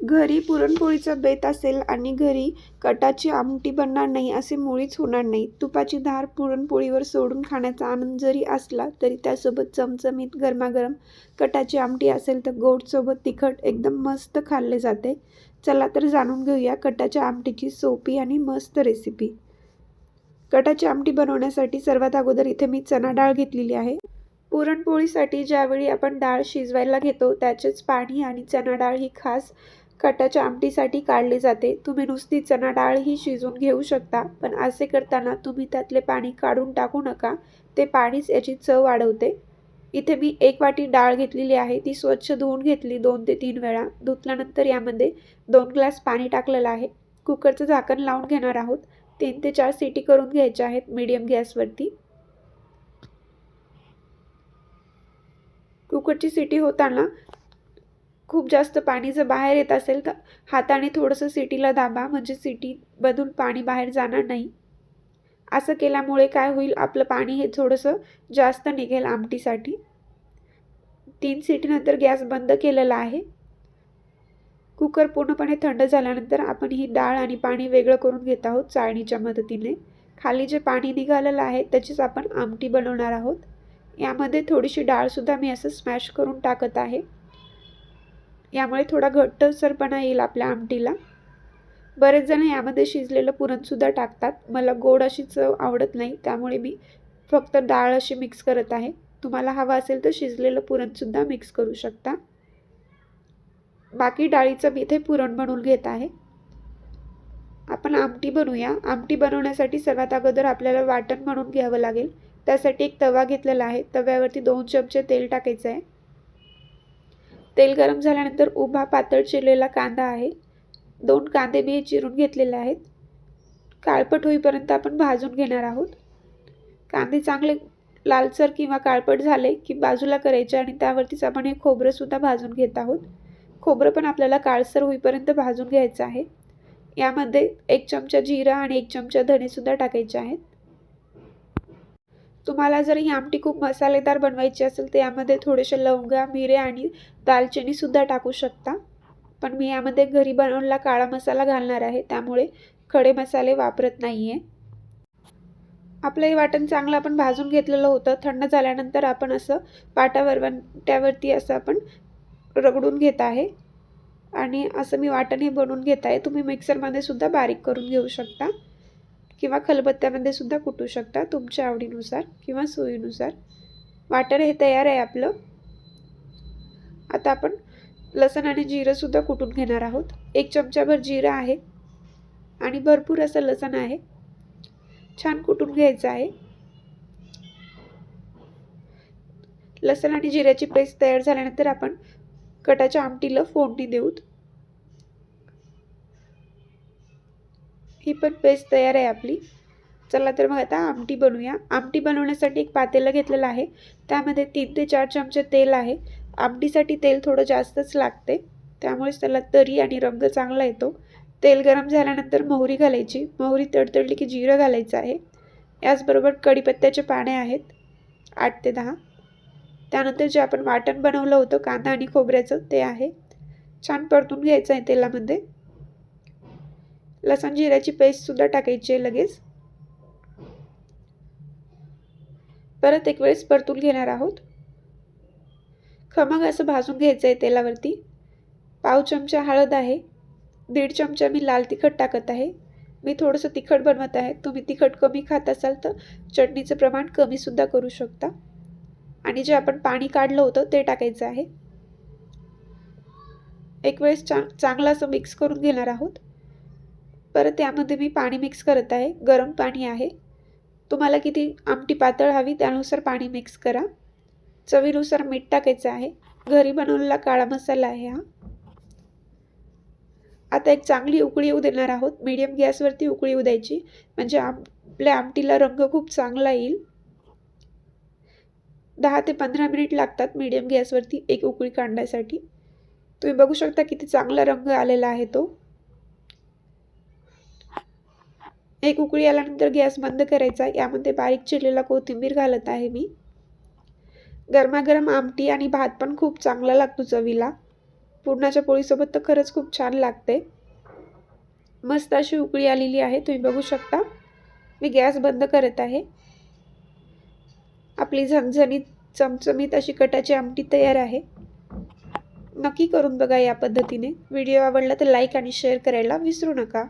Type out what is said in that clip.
घरी पुरणपोळीचा बेत असेल आणि घरी कटाची आमटी बनणार नाही असे मुळीच होणार नाही. तुपाची धार पुरणपोळीवर सोडून खाण्याचा आनंद जरी असला तरी त्यासोबत चमचमीत गरमागरम कटाची आमटी असेल तर गोडसोबत तिखट एकदम मस्त खाल्ले जाते. चला तर जाणून घेऊया कटाच्या आमटीची सोपी आणि मस्त रेसिपी कटाची आमटी बनवण्यासाठी सर्वात अगोदर इथे मी चणा डाळ घेतलेली आहे. पुरणपोळीसाठी ज्यावेळी आपण डाळ शिजवायला घेतो त्याचेच पाणी आणि चणा डाळ ही खास कटाच्या आमटीसाठी काढली जाते. तुम्ही नुसती चणा डाळ ही शिजवून घेऊ शकता पण असे करताना तुम्ही त्यातले पाणी काढून टाकू नका. ते पाणीच याची चव वाढवते. इथे मी एक वाटी डाळ घेतलेली आहे. ती स्वच्छ धुवून घेतली दोन ते तीन वेळा. धुतल्यानंतर यामध्ये दोन ग्लास पाणी टाकलेलं आहे. कुकरचं झाकण लावून घेणार आहोत. तीन ते चार सिटी करून घ्यायच्या आहेत मीडियम गॅसवरती. कुकरची सिटी होताना खूप जास्त पाणी जर बाहेर येत असेल तर हाताने थोडंसं सिटीला दाबा म्हणजे सिटीमधून पाणी बाहेर जाणार नाही. असं केल्यामुळे काय होईल? आपलं पाणी हे थोडंसं जास्त निघेल आमटीसाठी. तीन सिटीनंतर गॅस बंद केलेला आहे. कुकर पूर्णपणे थंड झाल्यानंतर आपण ही डाळ आणि पाणी वेगळं करून घेत आहोत चाळणीच्या मदतीने. खाली जे पाणी निघालेलं आहे त्याचीच आपण आमटी बनवणार आहोत. यामध्ये थोडीशी डाळसुद्धा मी असं स्मॅश करून टाकत आहे. यामुळे थोडा घट्टसरपणा येईल आपल्या आमटीला. बरेच जण यामध्ये शिजलेलं पुरणसुद्धा टाकतात. मला गोड अशी चव आवडत नाही त्यामुळे मी फक्त डाळ अशी मिक्स करत आहे. तुम्हाला हवं असेल तर शिजलेलं पुरणसुद्धा मिक्स करू शकता. बाकी डाळीचं मी इथे पुरण बनवून घेत आहे. आपण आमटी बनवूया. आमटी बनवण्यासाठी सर्वात अगोदर आपल्याला वाटण म्हणून घ्यावं लागेल. त्यासाठी एक तवा घेतलेला आहे. तव्यावरती दोन चमचे तेल टाकायचं आहे. तेल गरम झाल्यानंतर उभा पातळ चिरलेला कांदा आहे. दोन कांदे मी चिरून घेतलेले आहेत. काळपट होईपर्यंत आपण भाजून घेणार आहोत. कांदे चांगले लालसर किंवा काळपट झाले की बाजूला करायचे आणि त्यावरतीच आपण हे खोबरंसुद्धा भाजून घेत आहोत. खोबरं पण आपल्याला काळसर होईपर्यंत भाजून घ्यायचं आहे. यामध्ये एक चमचा जिरा आणि एक चमचा धणेसुद्धा टाकायचे आहेत. तुम्हाला जर ही आमटी खूप मसालेदार बनवायची असेल तर यामध्ये थोडेसे लवंगा मिरे आणि दालचिनीसुद्धा टाकू शकता. पण मी यामध्ये घरी बनवलेला काळा मसाला घालणार आहे. त्यामुळे खडे मसाले वापरत नाही आहे आपलं हे वाटण चांगलं आपण भाजून घेतलेलं होतं. थंड झाल्यानंतर आपण असं पाटावर त्यावरती असं आपण रगडून घेत आहे. आणि असं मी वाटण हे बनवून घेत आहे. तुम्ही मिक्सरमध्ये सुद्धा बारीक करून घेऊ शकता. किंवा खलबत्त्यामध्ये सुद्धा कुटू शकता तुमच्या आवडीनुसार किंवा सोयीनुसार. वाटण हे तयार आहे आपलं. आता आपण लसण आणि जिरंसुद्धा कुटून घेणार आहोत. एक चमचाभर जिरं आहे आणि भरपूर असं लसण आहे. छान कुटून घ्यायचं आहे. लसण आणि जिऱ्याची पेस्ट तयार झाल्यानंतर आपण कटाच्या आमटीला फोडणी देऊत. ही पण पेस्ट तयार आहे आपली. चला तर मग आता आमटी बनवूया. आमटी बनवण्यासाठी एक पातेलं घेतलेलं आहे. त्यामध्ये तीन ते चार चमचे तेल आहे. आमटीसाठी तेल थोडं जास्तच लागते. त्यामुळेच त्याला तरी आणि रंग चांगला येतो. तेल गरम झाल्यानंतर मोहरी घालायची. मोहरी तडतडली की जिरं घालायचं आहे. याचबरोबर कढीपत्त्याचे पाने आहेत. आठ ते दहा. त्यानंतर जे आपण वाटण बनवलं होतं कांदा आणि खोबऱ्याचं ते आहे. छान परतून घ्यायचं आहे तेलामध्ये. लसण जिऱ्याची पेस्टसुद्धा टाकायची आहे लगेच. परत एक वेळेस परतून घेणार आहोत. खमंग असं भाजून घ्यायचं आहे तेलावरती. पाव चमचा हळद आहे. दीड चमचा मी लाल तिखट टाकत आहे. मी थोडंसं तिखट बनवत आहे. तुम्ही तिखट कमी खात असाल तर चटणीचं प्रमाण कमीसुद्धा करू शकता. आणि जे आपण पाणी काढलं होतं ते टाकायचं आहे. एक वेळेस चा चांगलं असं मिक्स करून घेणार आहोत. परत त्यामध्ये मी पाणी मिक्स करत आहे. गरम पाणी आहे. तुम्हाला किती आमटी पातळ हवी त्यानुसार पाणी मिक्स करा. चवीनुसार मीठ टाकायचं आहे. घरी बनवलेला काळा मसाला आहे हा. आता एक चांगली उकळी येऊ देणार आहोत. मीडियम गॅसवरती उकळी येऊ द्यायची. म्हणजे आपल्या आमटीला रंग खूप चांगला येईल. दहा ते पंधरा मिनिट लागतात मीडियम गॅसवरती एक उकळी काढण्यासाठी. तुम्ही बघू शकता किती चांगला रंग आलेला आहे तो. एक उकळी आल्यानंतर गॅस बंद करायचा यामध्ये बारीक चिरलेला कोथिंबीर घालत आहे मी. गरमागरम आमटी आणि भात पण खूप चांगला लागतो चवीला. पुरणाच्या पोळीसोबत तर खरंच खूप छान लागते. मस्त अशी उकळी आलेली आहे तुम्ही बघू शकता. मी गॅस बंद करत आहे. आपली झणझणीत चमचमीत अशी कटाची आमटी तयार आहे. नक्की करून बघा या पद्धतीने. व्हिडिओ आवडला तर लाईक आणि शेअर करायला विसरू नका.